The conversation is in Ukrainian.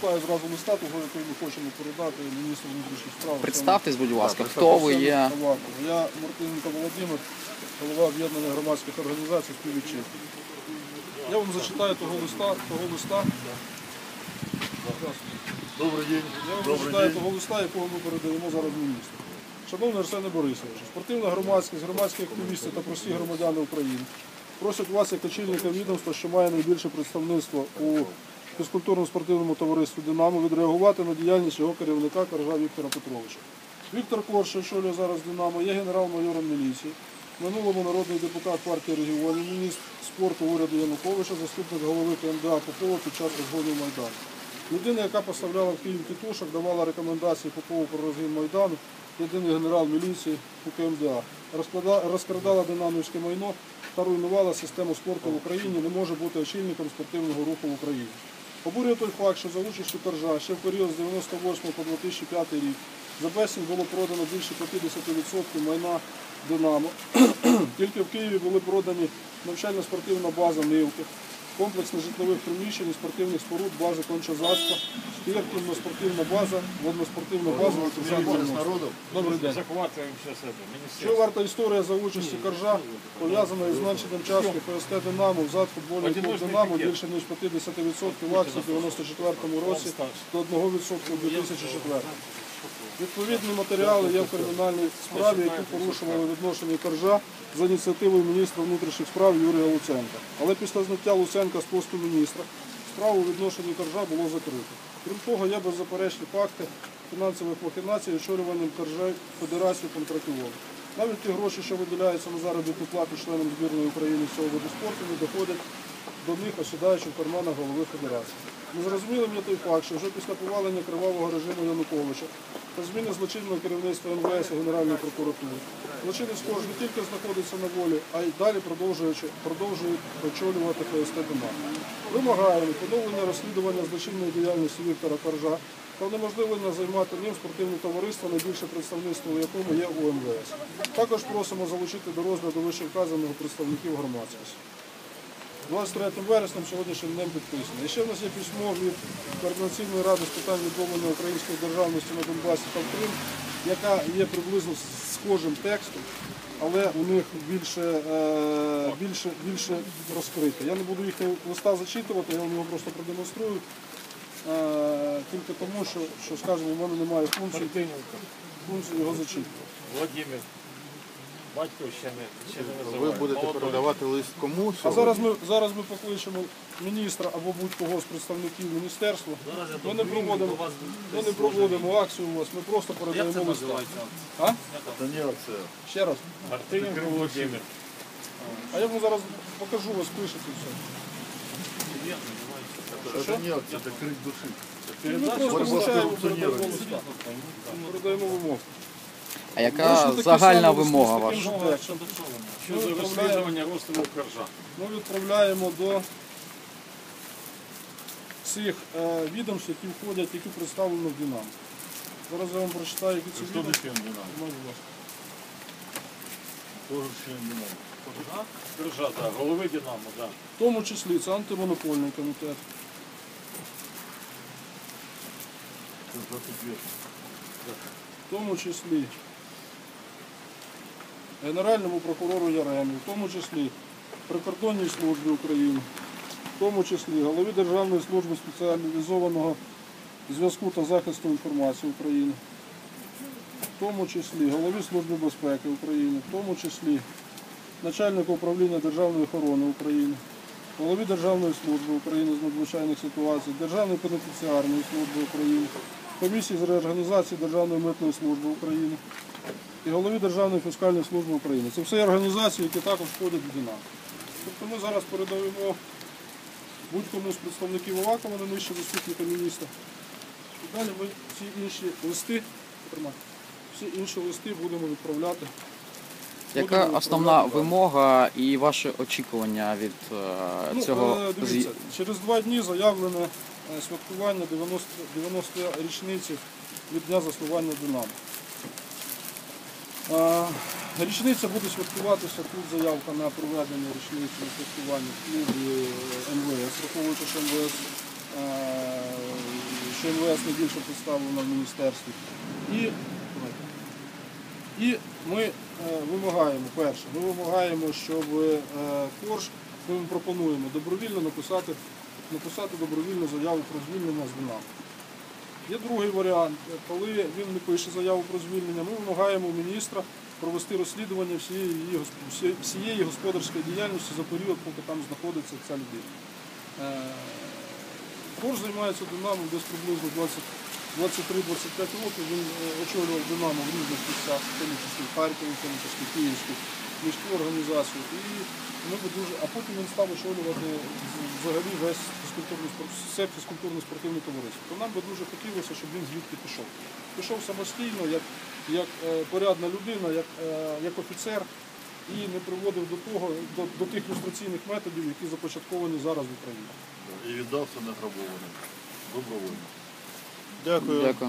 Зразу листа, того, який ми хочемо передати міністру внутрішніх справ. Представтесь, будь ласка, Так, хто ви є? Я Мартиненко Володимир, голова об'єднання громадських організацій «Співвітчизна». Я вам зачитаю того листа, того листа. Добрый день. Я вам Добрый зачитаю день. того листа, якого ми передаємо зараз міністру. Шановний Арсене Борисовичу, спортивна громадськість, громадські активісти та прості громадяни України просять вас як очільника відомства, що має найбільше представництво у фізкультурно-спортивному товаристві Динамо, відреагувати на діяльність його керівника Каржа Віктора Петровича. Віктор Корж, що очолює зараз Динамо, є генерал-майором міліції, минулому народний депутат партії регіонів, міністр спорту уряду Януковича, заступник голови КМДА Попова під час розгонів Майдану. Людина, яка поставляла в Київ тітушок, давала рекомендації Попову про розгін Майдану, єдиний генерал міліції у КМДА, розкрадала динамівське майно та руйнувала систему спорту в Україні, не може бути очільником спортивного руху в Україні. Обурює той факт, що за участю Коржа ще в період з 98 по 2005 рік за безцінь було продано більше 50% майна Динамо. Тільки в Києві були продані навчально-спортивна база Нивки, комплекс нежитлових приміщень, і спортивних споруд, бази кончазацтва, спортивна база, водноспортивна база. Знакомы с народом. Добрий день. Захватываем сейчас это, Що министерство. варта історія за участі Коржа, пов'язана із зменшенням частки ФСТ Динамо в зад футбольний клуб Одиночний Динамо пакет. більше ніж 50% акцій в 94 році до 1% у 2004. Відповідні матеріали є в кримінальній справі, які порушували відношення Коржа за ініціативою міністра внутрішніх справ Юрія Луценка. Але після зняття Луценка з посту міністра справу у відношенні Коржа було закрито. Крім того, є беззаперечні факти фінансових махінацій очолюванням Коржа Федерації контрактували. Навіть ті гроші, що виділяються на заробітну плату членам збірної України з цього виду спорту, не доходять до них, осідаючи в карманах голови федерації. Незрозумілим той факт, що вже після повалення кривавого режиму Януковича та зміни злочинного керівництва МВС і Генеральної прокуратури, злочинець кож не тільки знаходиться на волі, а й далі продовжують очолювати ФСТ «Динамо». Вимагаємо поновлення розслідування злочинної діяльності Віктора Коржа та унеможливлення займати ним спортивне товариство, найбільше представництво у якому є у МВС. Також просимо залучити до розгляду вищевказаного представників громадськості. 23 вереснем сьогоднішнім днем підписано. І ще в нас є письмо від Координаційної ради з питань відновлення української державності на Донбасі та в Крим, яка є приблизно схожим текстом, але у них більше, е, більше, більше розкрите. Я не буду їхнього листа зачитувати, я вам його просто продемонструю. Е, тільки тому, що, що скажімо, у мене немає функції, функції його зачитувати. Владимир. Батько ще не, ще не Ви будете Молодой. передавати лист кому А сьогодні? зараз ми зараз ми покличемо міністра або будь-кого з представників міністерства. Ми не проводимо, ми не проводимо акцію у вас, ми просто передаємо листа. А? Це не акція. Ще раз. Мартиненко Володимир. А я вам зараз покажу, ви спишете все. Це не акція, це крик душі. Ми просто Боротьба з вручаємо, корупціонерами. передаємо листа. Передаємо вимогу. А яка загальна самі листи з вимога ваша? Щодо розслідування розстрілу Коржа. Ми відправляємо до всіх е, відомств, які входять, які представлені в Динамо. Зараз я вам прочитаю, які це Хто відомства. член Динамо? Ну, будь ласка. Тоже член Динамо. Коржа, так, голови Динамо, так. В тому числі це антимонопольний комітет, Це 22. в тому числі Генеральному прокурору Яремі, в тому числі Прикордонній службі України, в тому числі голові Державної служби спеціалізованого зв'язку та захисту інформації України, в тому числі голові Служби безпеки України, в тому числі начальнику управління Державної охорони України, голові Державної служби України з надзвичайних ситуацій, Державної пенітенціарної служби України, комісії з реорганізації Державної митної служби України і голові Державної фіскальної служби України. Це все організації, які також входять в Динамо. Тобто ми зараз передаємо будь-кому з представників Авакова на нижче заступника міністра. І далі ми всі інші листи, всі інші листи будемо відправляти. Яка основна вимога і ваші очікування від е, Ну, цього е, дивіться, через два дні заявлене е, святкування 90, 90 річниці від дня заснування Динамо. Е, Річниця буде святкуватися, тут заявка на проведення річниці на святкування в клубі е, МВС, враховуючи, що МВС е, що МВС не більше представлено в міністерстві. І, і ми е, вимагаємо, перше, ми вимагаємо, щоб е, Корж, ми пропонуємо добровільно написати, написати добровільну заяву про звільнення з Динамо. Є другий варіант, коли він не пише заяву про звільнення, ми вимагаємо міністра провести розслідування всієї, всієї господарської діяльності за період, поки там знаходиться ця людина. Е, Корж займається Динамо десь приблизно 23-25 років. Він е, очолював Динамо в різних місцях, в тому числі Харкові, в тому числі Київську, міську організацію. І ми би дуже, а потім він став очолювати взагалі весь все фізкультурно-спортивне товариство. То нам би дуже хотілося, щоб він звідти пішов. Пішов самостійно, як, як е, порядна людина, як, е, як офіцер. І не приводив до того, до, до тих люстраційних методів, які започатковані зараз в Україні. І віддався награбованим. Добровольно. Дякую. Дякую.